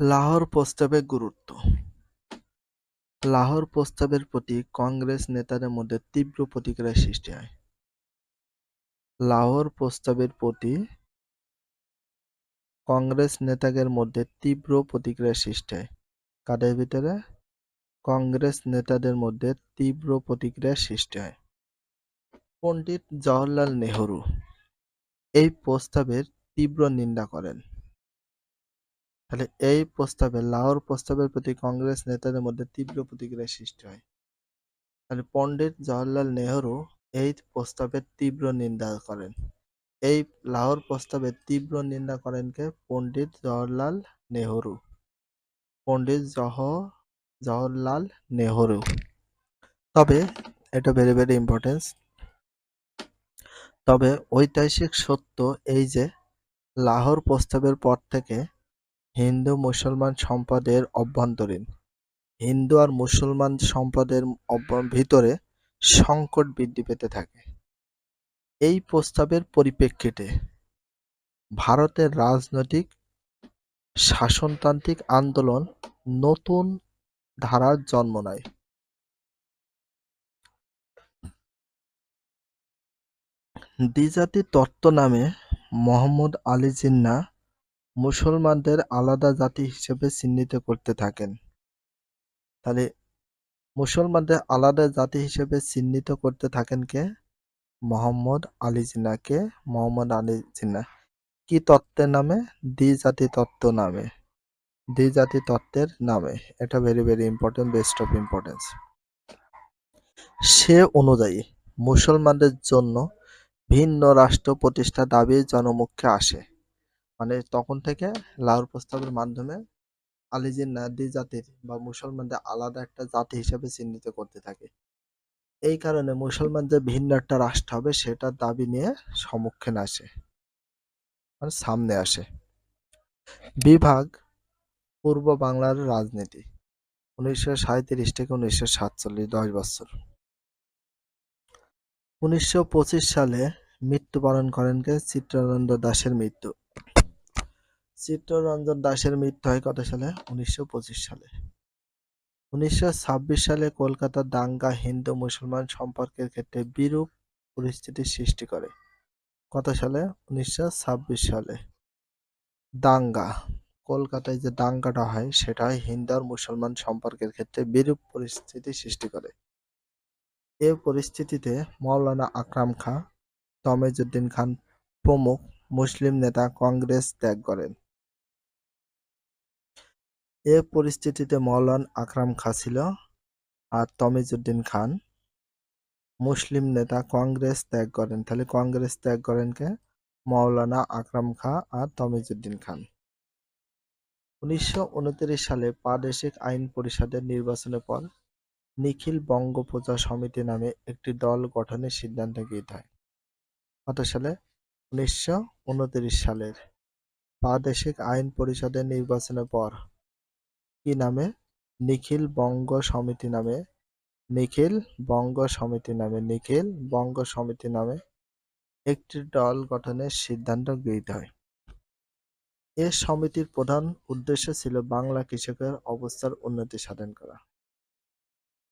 লাহোর প্রস্তাবের গুরুত্ব। লাহোর প্রস্তাবের প্রতি কংগ্রেস নেতাদের মধ্যে তীব্র প্রতিক্রিয়া সৃষ্টি হয়। লাহোর প্রস্তাবের প্রতি কংগ্রেস নেতাদের মধ্যে তীব্র প্রতিক্রিয়া সৃষ্টি হয়। কাদের ভিতরে? কংগ্রেস নেতাদের মধ্যে তীব্র প্রতিক্রিয়া সৃষ্টি হয়। পণ্ডিত জওহরলাল নেহরু এই প্রস্তাবের তীব্র নিন্দা করেন। তাহলে এই প্রস্তাবে, লাহোর প্রস্তাবের প্রতি কংগ্রেস নেতাদের মধ্যে তীব্র প্রতিক্রিয়া সৃষ্টি হয়। তাহলে পণ্ডিত জওহরলাল নেহরু এই প্রস্তাবের তীব্র নিন্দা করেন। এই লাহোর প্রস্তাবের তীব্র নিন্দা করেন কে? পণ্ডিত জওহরলাল নেহরু। পণ্ডিত জহ জওহরলাল নেহরু। তবে, এটা ভেরি ভেরি ইম্পর্টেন্স তবে ঐতিহাসিক সত্য এই যে, লাহোর প্রস্তাবের পর থেকে হিন্দু মুসলমান সম্পদের অভ্যন্তরীণ। হিন্দু আর মুসলমান সম্পদের ভিতরে সংকট বৃদ্ধি পেতে থাকে। এই প্রস্তাবের পরিপ্রেক্ষিতে ভারতের রাজনৈতিক শাসনতান্ত্রিক আন্দোলন নতুন ধারার জন্ম নেয়। দ্বিজাতি তত্ত্ব নামে মোহাম্মদ আলী জিন্নাহ মুসলমানদের আলাদা জাতি হিসেবে চিহ্নিত করতে থাকেন। তাহলে মুসলমানদের আলাদা জাতি হিসেবে চিহ্নিত করতে থাকেন কে? মোহাম্মদ আলী জিনাকে মোহাম্মদ আলী জিন্নাহ কি তত্ত্বের নামে? দ্বিজাতি তত্ত্ব নামে। দ্বিজাতি তত্ত্বের নামে। এটা very very important best of importance সে অনুযায়ী মুসলমানদের জন্য ভিন্ন রাষ্ট্র প্রতিষ্ঠা দাবি জনমুখে আসে। মানে তখন থেকে লাহোর প্রস্তাবের মাধ্যমে আলী জিন্নাহ দ্বিজাতির বা মুসলমানদের আলাদা একটা জাতি হিসেবে চিহ্নিত করতে থাকে। এই কারণে মুসলমানদের ভিন্ন একটা রাষ্ট্র হবে সেটার দাবি নিয়ে সম্মুখীন আসে। মানে সামনে আসে। বিভাগ পূর্ব বাংলার রাজনীতি, উনিশশো সাঁইত্রিশ থেকে উনিশশো সাতচল্লিশ, দশ বছর। উনিশশো পঁচিশ সালে মৃত্যুবরণ করেন কে চিত্রানন্দ দাশের মৃত্যু। চিত্তরঞ্জন দাসের মৃত্যু হয় কত সালে? উনিশশো পঁচিশ সালে। উনিশশো ছাব্বিশ সালে কলকাতা দাঙ্গা হিন্দু মুসলমান সম্পর্কের ক্ষেত্রে বিরূপ পরিস্থিতির সৃষ্টি করে। কত সালে? উনিশশো ছাব্বিশ সালে। দাঙ্গা। কলকাতায় যে দাঙ্গাটা হয়, সেটা হিন্দু আর মুসলমান সম্পর্কের ক্ষেত্রে বিরূপ পরিস্থিতি সৃষ্টি করে। এ পরিস্থিতিতে মৌলানা আকরাম খাঁ তমেজউদ্দিন খান প্রমুখ মুসলিম নেতা কংগ্রেস ত্যাগ করেন। এ পরিস্থিতিতে মৌলানা আকরাম খাঁ ছিল আর তমিজউদ্দিন খান। মুসলিম নেতা কংগ্রেস ত্যাগ করেন। তাহলে কংগ্রেস ত্যাগ করেন কে? মৌলানা আকরাম খাঁ আর তমিজউদ্দিন খান। উনিশশো উনত্রিশ সালে প্রাদেশিক আইন পরিষদের নির্বাচনের পর নিখিল বঙ্গ প্রজা সমিতি নামে একটি দল গঠনের সিদ্ধান্ত গৃহীত হয়। কত সালে? উনিশশো উনত্রিশ সালের। প্রাদেশিক আইন পরিষদের নির্বাচনের পর কি নামে? নিখিল বঙ্গ সমিতি নামে। নিখিল বঙ্গ সমিতি নামে। নিখিল বঙ্গ সমিতি নামে একটি দল গঠনের সিদ্ধান্ত গৃহীত হয়। এ সমিতির প্রধান উদ্দেশ্য ছিল বাংলা কৃষকের অবস্থার উন্নতি সাধন করা।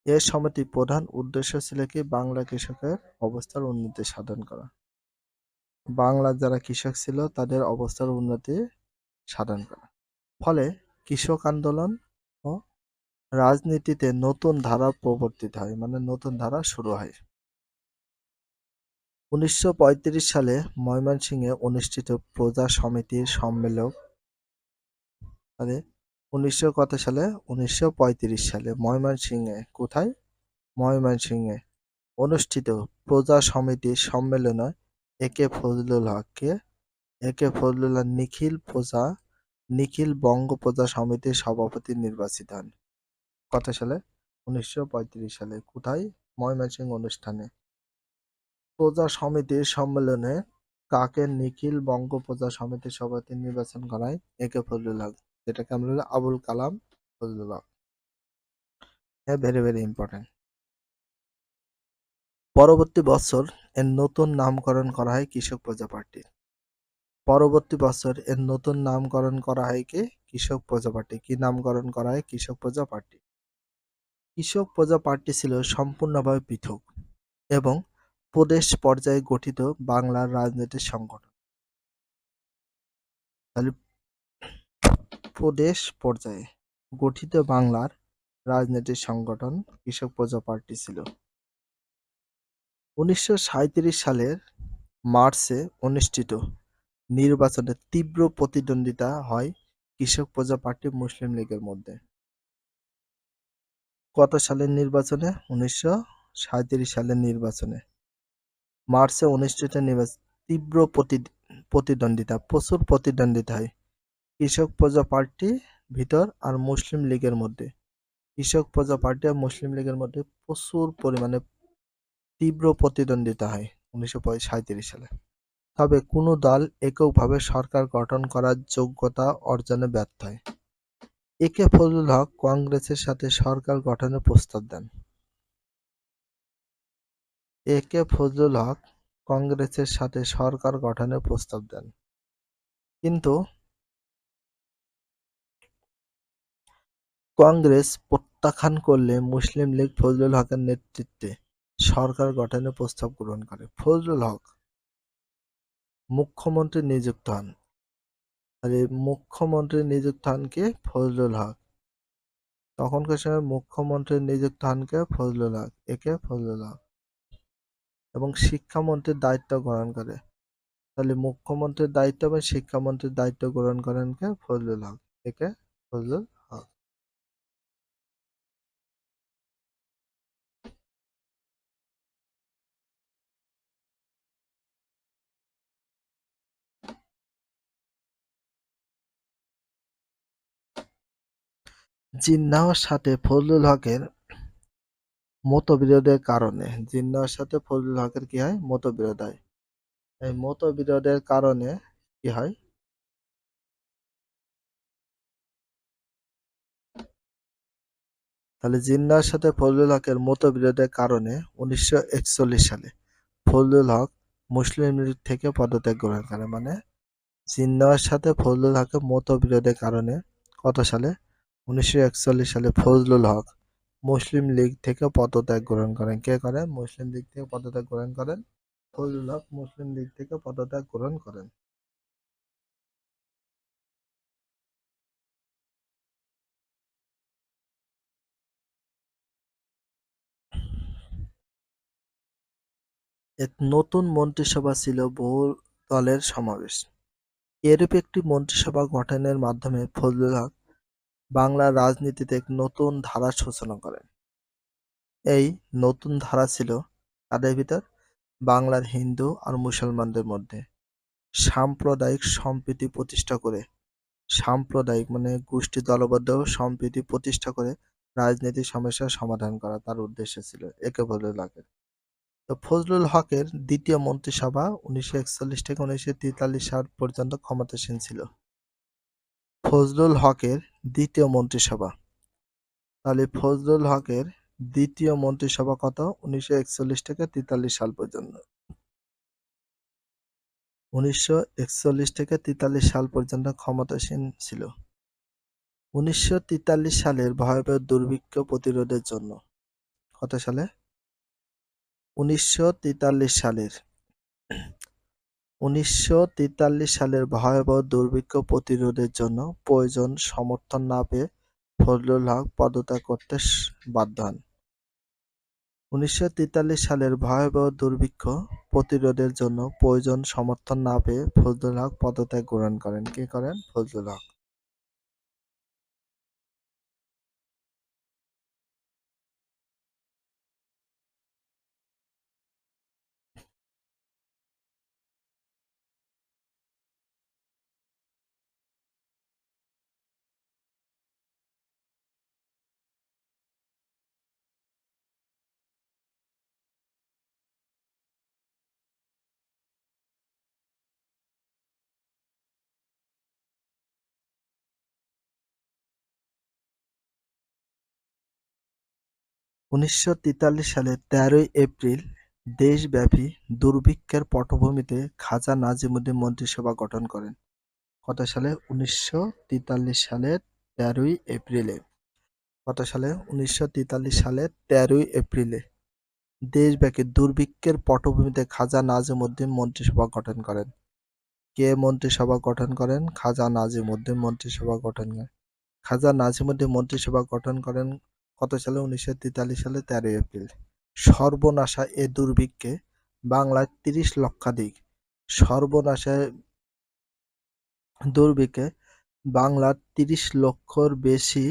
এ সমিতির প্রধান উদ্দেশ্য ছিল কি? বাংলা কৃষকের অবস্থার উন্নতি সাধন করা। বাংলার যারা কৃষক ছিল, তাদের অবস্থার উন্নতি সাধন করা। ফলে কৃষক আন্দোলন ও রাজনীতিতে নতুন ধারা প্রবর্তিত হয় মানে নতুন ধারা শুরু হয়। উনিশশো পঁয়ত্রিশ সালে ময়মনসিংহে অনুষ্ঠিত প্রজা সমিতির সম্মেলক মানে উনিশশো কত সালে? উনিশশো পঁয়ত্রিশ সালে ময়মনসিংহে, কোথায়? ময়মনসিংহে অনুষ্ঠিত প্রজা সমিতির সম্মেলনে একে ফজলুল হককে একে ফজলুল হক নিখিল প্রজা নিখিল বঙ্গ প্রজা সমিতির সভাপতি নির্বাচিত হন। কত সালে? উনিশশো পঁয়ত্রিশ সালে। কোথায়? ময়মনসিংহ অনুষ্ঠানে। প্রজা সমিতির সম্মেলনে কাকে নিখিল বঙ্গ প্রজা সমিতির সভাপতি নির্বাচন করায়? একে ফজলুল হক। যেটাকে আমরা বলি আবুল কালাম ফজলুল হক। হ্যাঁ ভেরি ভেরি ইম্পর্টেন্ট পরবর্তী বছর এর নতুন নামকরণ করা হয় কৃষক প্রজা পার্টির পরবর্তী বছর এর নতুন নামকরণ করা হয় কি? কৃষক প্রজা পার্টি। কি নামকরণ করা হয়? কৃষক প্রজা পার্টি। কৃষক প্রজা পার্টি ছিল সম্পূর্ণভাবে পৃথক এবং প্রদেশ পর্যায়ে গঠিত বাংলার রাজনৈতিক সংগঠন। তাহলে প্রদেশ পর্যায়ে গঠিত বাংলার রাজনৈতিক সংগঠন কৃষক প্রজা পার্টি ছিল। উনিশশো সাঁইত্রিশ সালের মার্চে অনুষ্ঠিত নির্বাচনে তীব্র প্রতিদ্বন্দ্বিতা হয় কৃষক প্রজা পার্টি মুসলিম লীগের মধ্যে। কত সালের নির্বাচনে উনিশশো সালের নির্বাচনে মার্চে অনুষ্ঠিত নির্বাচন তীব্র প্রতি- প্রতিদ্বন্দ্বিতা, প্রচুর প্রতিদ্বন্দ্বিতা হয় কৃষক প্রজা পার্টি ভিতর আর মুসলিম লীগের মধ্যে। কৃষক প্রজা পার্টি আর মুসলিম লীগের মধ্যে প্রচুর পরিমাণে তীব্র প্রতিদ্বন্দ্বিতা হয় উনিশশো সালে। তবে কোনো দল এককভাবে সরকার গঠন করার যোগ্যতা অর্জনে ব্যর্থ হয়। একে ফজলুল হক কংগ্রেসের সাথে সরকার গঠনের প্রস্তাব দেন। একে ফজলুল হক কংগ্রেসের সাথে সরকার গঠনের প্রস্তাব দেন। কিন্তু কংগ্রেস প্রত্যাখ্যান করলে মুসলিম লীগ ফজলুল হকের নেতৃত্বে সরকার গঠনের প্রস্তাব গ্রহণ করে। ফজলুল হক মুখ্যমন্ত্রী নিযুক্ত হন। আর এই মুখ্যমন্ত্রী নিযুক্ত হন কে? ফজলুল হক। তখনকার সময় মুখ্যমন্ত্রী নিযুক্ত হন কে? ফজলুল হক। একে ফজলুল হক। এবং শিক্ষামন্ত্রীর দায়িত্ব গ্রহণ করে। তাহলে মুখ্যমন্ত্রীর দায়িত্ব এবং শিক্ষামন্ত্রীর দায়িত্ব গ্রহণ করেন কে? ফজলুল হক। একে ফজলুল জিন্নাহর সাথে ফজলুল হকের মতবিরোধের কারণে। জিন্নাহর সাথে ফজলুল হকের কি হয়? মতবিরোধ হয়। এই মতবিরোধের কারণে কি হয়? তাহলে জিন্নাহর সাথে ফজলুল হকের মতবিরোধের কারণে উনিশশো একচল্লিশ সালে ফজলুল হক মুসলিম লীগ থেকে পদত্যাগ গ্রহণ করে। মানে জিন্নাহর সাথে ফজলুল হকের মতবিরোধের কারণে কত সালে? উনিশশো একচল্লিশ সালে ফজলুল হক মুসলিম লীগ থেকে পদত্যাগ গ্রহণ করেন। কে করেন? মুসলিম লীগ থেকে পদত্যাগ গ্রহণ করেন। ফজলুল হক মুসলিম লীগ থেকে পদত্যাগ গ্রহণ করেন। এক নতুন মন্ত্রিসভা ছিল বহু দলের সমাবেশ। এরূপ একটি মন্ত্রিসভা গঠনের মাধ্যমে ফজলুল হক বাংলার রাজনীতিতে এক নতুন ধারার সূচনা করেন। এই নতুন ধারা ছিল তাদের ভিতর বাংলার হিন্দু আর মুসলমানদের মধ্যে সাম্প্রদায়িক সম্প্রীতি প্রতিষ্ঠা করে, সাম্প্রদায়িক মানে গোষ্ঠী দলবদ্ধ সম্প্রীতি প্রতিষ্ঠা করে রাজনৈতিক সমস্যার সমাধান করা তার উদ্দেশ্য ছিল একে ফজলুল হকের। তো ফজলুল হকের দ্বিতীয় মন্ত্রিসভা উনিশশো একচল্লিশ থেকে উনিশশো তেতাল্লিশ সাল পর্যন্ত ক্ষমতাসীন ছিল। ফজলুল হকের দ্বিতীয় মন্ত্রিসভা। তাহলে ফজলুল হকের দ্বিতীয় মন্ত্রিসভা কত? উনিশশো একচল্লিশ থেকে তেতাল্লিশ সাল পর্যন্ত। উনিশশো একচল্লিশ থেকে তেতাল্লিশ সাল পর্যন্ত ক্ষমতাসীন ছিল। উনিশশো তেতাল্লিশ সালের ভয়াবহ দুর্ভিক্ষ প্রতিরোধের জন্য। কত সালে? উনিশশো তেতাল্লিশ সালের উনিশশো তেতাল্লিশ সালের ভয়াবহ দুর্ভিক্ষ প্রতিরোধের জন্য প্রয়োজন সমর্থন না পেয়ে ফজলুল হক পদত্যাগ করতে বাধ্য হন। উনিশশো তেতাল্লিশ সালের ভয়াবহ দুর্ভিক্ষ প্রতিরোধের জন্য প্রয়োজন সমর্থন না পেয়ে ফজলুল হক পদত্যাগ গ্রহণ করেন। কে করেন? ফজলুল হক। উনিশশো তেতাল্লিশ সালের তেরোই এপ্রিল দেশব্যাপী দুর্ভিক্ষের পটভূমিতে খাজা নাজিমুদ্দিন মন্ত্রিসভা গঠন করেন। কত সালে? উনিশশো তেতাল্লিশ সালের তেরোই এপ্রিলে। কত সালে? উনিশশো তেতাল্লিশ সালের তেরোই এপ্রিলে। দেশব্যাপী দুর্ভিক্ষের পটভূমিতে খাজা নাজিমুদ্দিন মন্ত্রিসভা গঠন করেন। কে মন্ত্রিসভা গঠন করেন? খাজা নাজিমুদ্দিন মন্ত্রিসভা গঠন করেন। খাজা নাজিমুদ্দিন মন্ত্রিসভা গঠন করেন কত সালে? উনিশশো তেতাল্লিশ সালে তেরোই এপ্রিল। সর্বনাশা এ দুর্ভিক্ষে বাংলায় তিরিশ লক্ষাধিক। সর্বনাশা দুর্ভিক্ষে বাংলার তিরিশ লক্ষর বেশি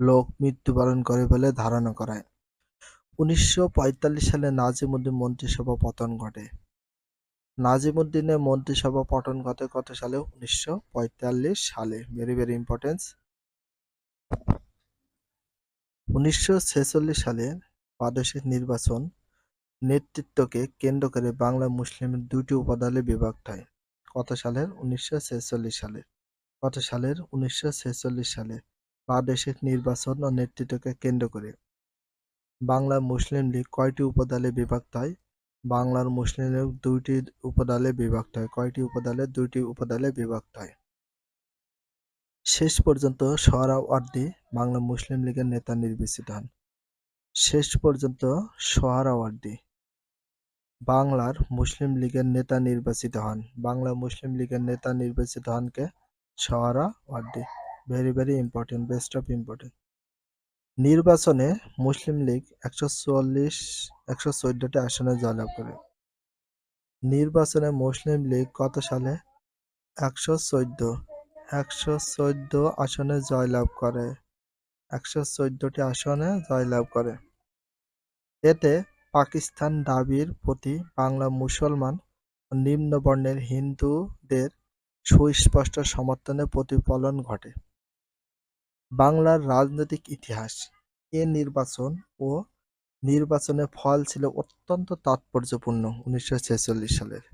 লোক মৃত্যুবরণ করে বলে ধারণা করা হয়। উনিশশো সালে নাজিমুদ্দিন মন্ত্রিসভা পতন ঘটে। নাজিমুদ্দিনের মন্ত্রিসভা পতন ঘটে কত সালে? উনিশশো পঁয়তাল্লিশ সালে। ভেরি ভেরি ইম্পর্টেন্স উনিশশো ছেচল্লিশ সালে প্রাদেশিক নির্বাচন নেতৃত্বকে কেন্দ্র করে বাংলা মুসলিমের দুটি উপদলে বিভক্ত হয়। কত সালের? উনিশশো ছেচল্লিশ সালে। কত সালের? উনিশশো ছেচল্লিশ সালে প্রাদেশিক নির্বাচন ও নেতৃত্বকে কেন্দ্র করে। বাংলা মুসলিম লীগ কয়টি উপদলে বিভক্ত হয়? বাংলার মুসলিম লীগ দুইটি উপদলে বিভক্ত হয়। কয়টি উপদলে? দুইটি উপদলে বিভক্ত হয়। শেষ পর্যন্ত সোহরাওয়ার্দী বাংলা মুসলিম লীগের নেতা নির্বাচিত হন। শেষ পর্যন্ত সোহরাওয়ার্দী বাংলার মুসলিম লীগের নেতা নির্বাচিত হন। বাংলা মুসলিম লীগের নেতা নির্বাচিত হন কে Suhrawardy very very important, best of important. নির্বাচনে মুসলিম লীগ একশো চুয়াল্লিশ, একশো চোদ্দটি আসনে জয়লাভ করে। নির্বাচনে মুসলিম লীগ কত সালে? একশো চোদ্দ। একশো চোদ্দ আসনে জয়লাভ করে। একশো চোদ্দটি আসনে জয়লাভ করে। এতে পাকিস্তান দাবির প্রতি বাংলা মুসলমান ও নিম্ন হিন্দুদের সুস্পষ্ট সমর্থনের প্রতিফলন ঘটে। বাংলার রাজনৈতিক ইতিহাস, এ নির্বাচন ও নির্বাচনের ফল ছিল অত্যন্ত তাৎপর্যপূর্ণ, উনিশশো ছেচল্লিশ সালের।